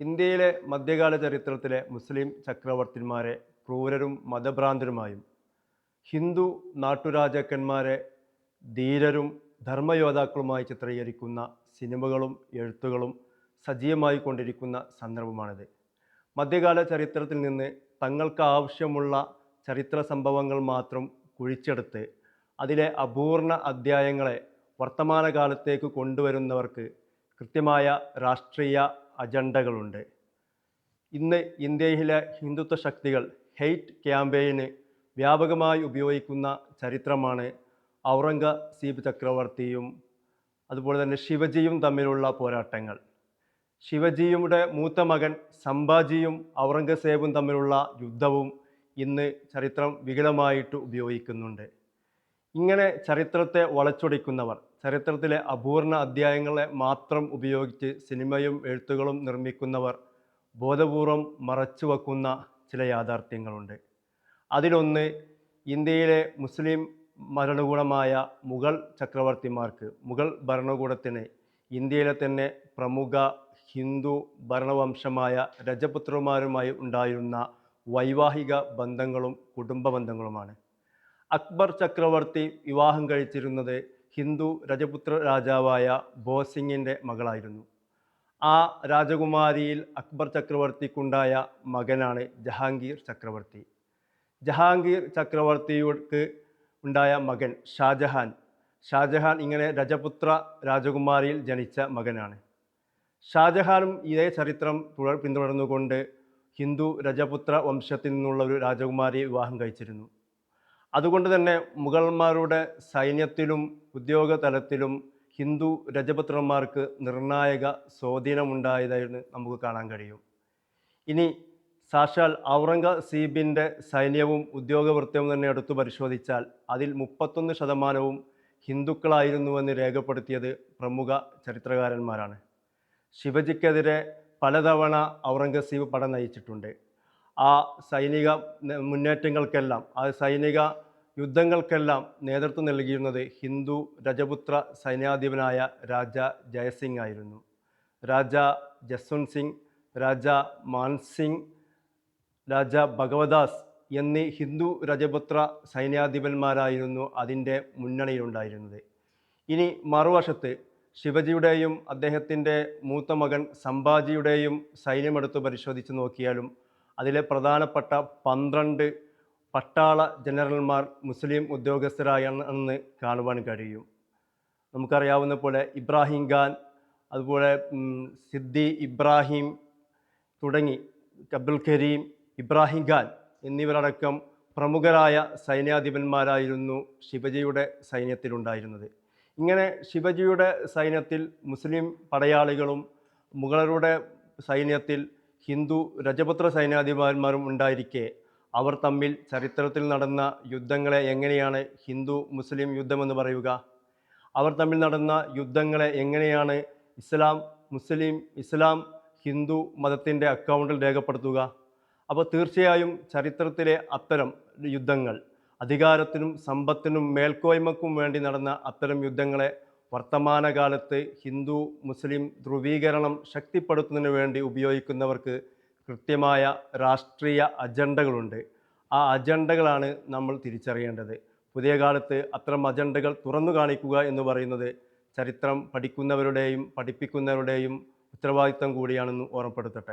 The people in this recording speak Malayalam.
ഇന്ത്യയിലെ മധ്യകാല ചരിത്രത്തിലെ മുസ്ലിം ചക്രവർത്തിമാരെ ക്രൂരരും മതഭ്രാന്തരുമായും ഹിന്ദു നാട്ടുരാജാക്കന്മാരെ ധീരരും ധർമ്മയോദ്ധാക്കളുമായി ചിത്രീകരിക്കുന്ന സിനിമകളും എഴുത്തുകളും സജീവമായി കൊണ്ടിരിക്കുന്ന സന്ദർഭമാണിത്. മധ്യകാല ചരിത്രത്തിൽ നിന്ന് തങ്ങൾക്ക് ആവശ്യമുള്ള ചരിത്ര സംഭവങ്ങൾ മാത്രം കുഴിച്ചെടുത്ത് അതിലെ അപൂർണ അധ്യായങ്ങളെ വർത്തമാനകാലത്തേക്ക് കൊണ്ടുവരുന്നവർക്ക് കൃത്യമായ രാഷ്ട്രീയ അജണ്ടകളുണ്ട്. ഇന്ന് ഇന്ത്യയിലെ ഹിന്ദുത്വ ശക്തികൾ ഹെയ്റ്റ് ക്യാമ്പയിന് വ്യാപകമായി ഉപയോഗിക്കുന്ന ചരിത്രമാണ് ഔറംഗസീബ് ചക്രവർത്തിയും അതുപോലെ തന്നെ ശിവജിയും തമ്മിലുള്ള പോരാട്ടങ്ങൾ. ശിവജിയുടെ മൂത്ത മകൻ സംഭാജിയും ഔറംഗസേബും തമ്മിലുള്ള യുദ്ധവും ഇന്ന് ചരിത്രം വികലമായിട്ട് ഉപയോഗിക്കുന്നുണ്ട്. ഇങ്ങനെ ചരിത്രത്തെ വളച്ചൊടിക്കുന്നവർ ചരിത്രത്തിലെ അപൂർണ അധ്യായങ്ങളെ മാത്രം ഉപയോഗിച്ച് സിനിമയും എഴുത്തുകളും നിർമ്മിക്കുന്നവർ ബോധപൂർവം മറച്ചുവെക്കുന്ന ചില യാഥാർത്ഥ്യങ്ങളുണ്ട്. അതിലൊന്ന് ഇന്ത്യയിലെ മുസ്ലിം ഭരണകൂടമായ മുഗൾ ചക്രവർത്തിമാർക്ക് മുഗൾ ഭരണകൂടത്തിന് ഇന്ത്യയിലെ തന്നെ പ്രമുഖ ഹിന്ദു ഭരണവംശമായ രജപുത്രന്മാരുമായി ഉണ്ടായിരുന്ന വൈവാഹിക ബന്ധങ്ങളും കുടുംബ ബന്ധങ്ങളുമാണ്. അക്ബർ ചക്രവർത്തി വിവാഹം കഴിച്ചിരുന്നത് ഹിന്ദു രജപുത്ര രാജാവായ ബോസിംഗിന്റെ മകളായിരുന്നു. ആ രാജകുമാരിയിൽ അക്ബർ ചക്രവർത്തിക്കുണ്ടായ മകനാണ് ജഹാംഗീർ ചക്രവർത്തി. ജഹാംഗീർ ചക്രവർത്തിക്ക് ഉണ്ടായ മകൻ ഷാജഹാൻ. ഷാജഹാൻ ഇങ്ങനെ രജപുത്ര രാജകുമാരിയിൽ ജനിച്ച മകനാണ്. ഷാജഹാനും ഇതേ ചരിത്രം തുടർ പിന്തുടർന്നുകൊണ്ട് ഹിന്ദു രജപുത്ര വംശത്തിൽ നിന്നുള്ള ഒരു രാജകുമാരിയെ വിവാഹം കഴിച്ചിരുന്നു. അതുകൊണ്ട് തന്നെ മുഗൾമാരുടെ സൈന്യത്തിലും ഉദ്യോഗ തലത്തിലും ഹിന്ദു രജപുത്രന്മാർക്ക് നിർണായക സ്വാധീനമുണ്ടായതായിരുന്നു നമുക്ക് കാണാൻ കഴിയും. ഇനി സാക്ഷാൽ ഔറംഗസീബിന്റെ സൈന്യവും ഉദ്യോഗവൃത്തവും തന്നെ എടുത്തു പരിശോധിച്ചാൽ അതിൽ മുപ്പത്തൊന്ന് ശതമാനവും ഹിന്ദുക്കളായിരുന്നുവെന്ന് രേഖപ്പെടുത്തിയത് പ്രമുഖ ചരിത്രകാരന്മാരാണ്. ശിവജിക്കെതിരെ പലതവണ ഔറംഗസീബ് പട നയിച്ചിട്ടുണ്ട്. ആ സൈനിക മുന്നേറ്റങ്ങൾക്കെല്ലാം ആ സൈനിക യുദ്ധങ്ങൾക്കെല്ലാം നേതൃത്വം നൽകിയിരുന്നത് ഹിന്ദു രജപുത്ര സൈന്യാധിപനായ രാജ ജയസിംഗ് ആയിരുന്നു. രാജ ജസ്വന്ത് സിംഗ് രാജ മാൻസിംഗ് രാജ ഭഗവദാസ് എന്നീ ഹിന്ദു രജപുത്ര സൈന്യാധിപന്മാരായിരുന്നു അതിന്റെ മുന്നണിയിലുണ്ടായിരുന്നത്. ഇനി മറുവശത്ത് ശിവജിയുടെയും അദ്ദേഹത്തിന്റെ മൂത്ത മകൻ സംഭാജിയുടെയും സൈന്യമെടുത്ത് പരിശോധിച്ച് നോക്കിയാലും അതിലെ പ്രധാനപ്പെട്ട പന്ത്രണ്ട് പട്ടാള ജനറൽമാർ മുസ്ലിം ഉദ്യോഗസ്ഥരായെന്ന് കാണുവാൻ കഴിയും. നമുക്കറിയാവുന്ന പോലെ ഇബ്രാഹിം ഖാൻ അതുപോലെ സിദ്ദി ഇബ്രാഹിം തുടങ്ങി അബ്ദുൽ കരീം ഇബ്രാഹിം ഖാൻ എന്നിവരടക്കം പ്രമുഖരായ സൈന്യാധിപന്മാരായിരുന്നു ശിവജിയുടെ സൈന്യത്തിലുണ്ടായിരുന്നത്. ഇങ്ങനെ ശിവജിയുടെ സൈന്യത്തിൽ മുസ്ലിം പടയാളികളും മുഗളരുടെ സൈന്യത്തിൽ ഹിന്ദു രജപുത്ര സൈന്യാധിപന്മാരും ഉണ്ടായിരിക്കെ അവർ തമ്മിൽ ചരിത്രത്തിൽ നടന്ന യുദ്ധങ്ങളെ എങ്ങനെയാണ് ഹിന്ദു മുസ്ലിം യുദ്ധമെന്ന് പറയുക? അവർ തമ്മിൽ നടന്ന യുദ്ധങ്ങളെ എങ്ങനെയാണ് ഇസ്ലാം മുസ്ലിം ഇസ്ലാം ഹിന്ദു മതത്തിന്റെ അക്കൗണ്ടിൽ രേഖപ്പെടുത്തുക? അപ്പോൾ തീർച്ചയായും ചരിത്രത്തിലെ അത്തരം യുദ്ധങ്ങൾ അധികാരത്തിനും സമ്പത്തിനും മേൽക്കോയ്മക്കും വേണ്ടി നടന്ന അത്തരം യുദ്ധങ്ങളെ വർത്തമാനകാലത്ത് ഹിന്ദു മുസ്ലിം ധ്രുവീകരണം ശക്തിപ്പെടുത്തുന്നതിന് വേണ്ടി ഉപയോഗിക്കുന്നവർക്ക് കൃത്യമായ രാഷ്ട്രീയ അജണ്ടകളുണ്ട്. ആ അജണ്ടകളാണ് നമ്മൾ തിരിച്ചറിയേണ്ടത്. പുതിയ കാലത്ത് അത്തരം അജണ്ടകൾ തുറന്നു കാണിക്കുക എന്ന് പറയുന്നത് ചരിത്രം പഠിക്കുന്നവരുടെയും പഠിപ്പിക്കുന്നവരുടെയും ഉത്തരവാദിത്തം കൂടിയാണെന്ന് ഓർമ്മപ്പെടുത്തട്ടെ.